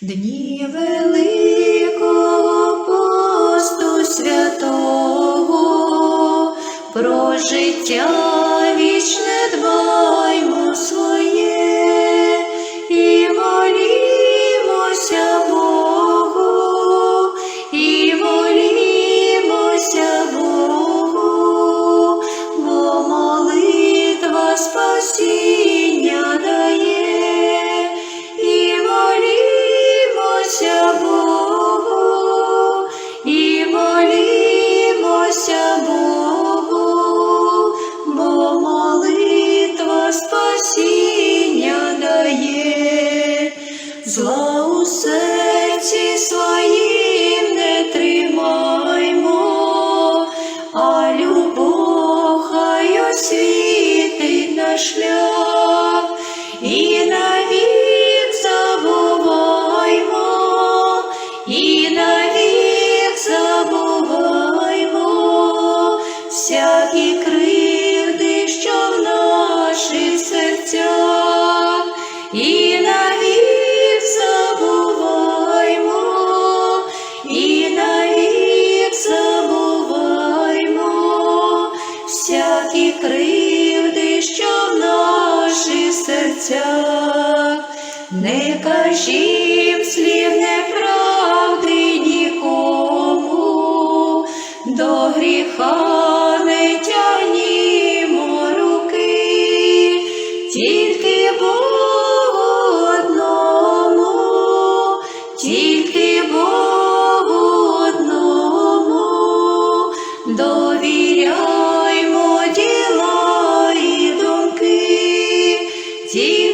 Дні Великого посту святого, про життя вічне дбаймо Prabhu кривди, що в наших серцях, не кажім слів неправди tea.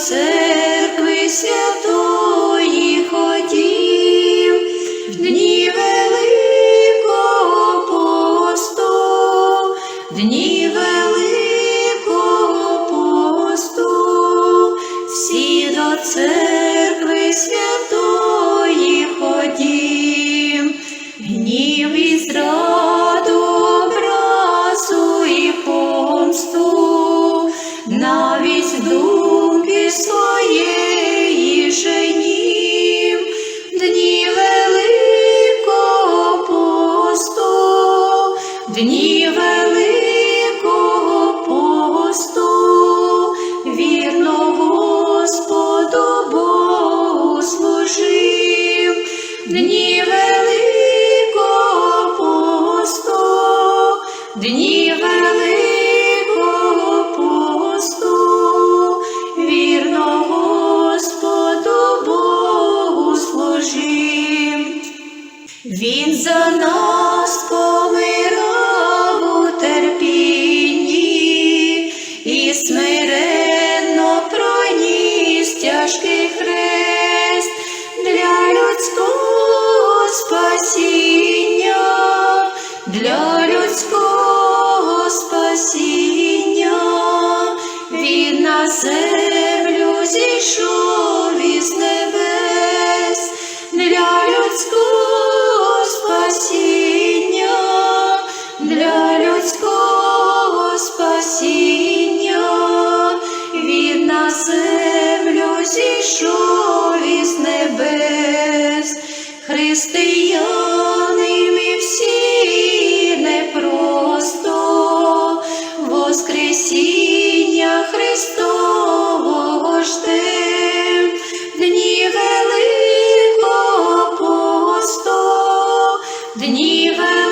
Церкви святої ходім, в дні великого посту, в дні великого посту, всі до церкви святої ходім, гнів і зраду, образу і помсту, навіть думки своєї дні великого посту, дні великого посту, вірно Господу служив, дні для людського спасіння. Він на землю зійшов із небес для людського спасіння, для людського спасіння, він на землю зійшов із небес, християн. днів.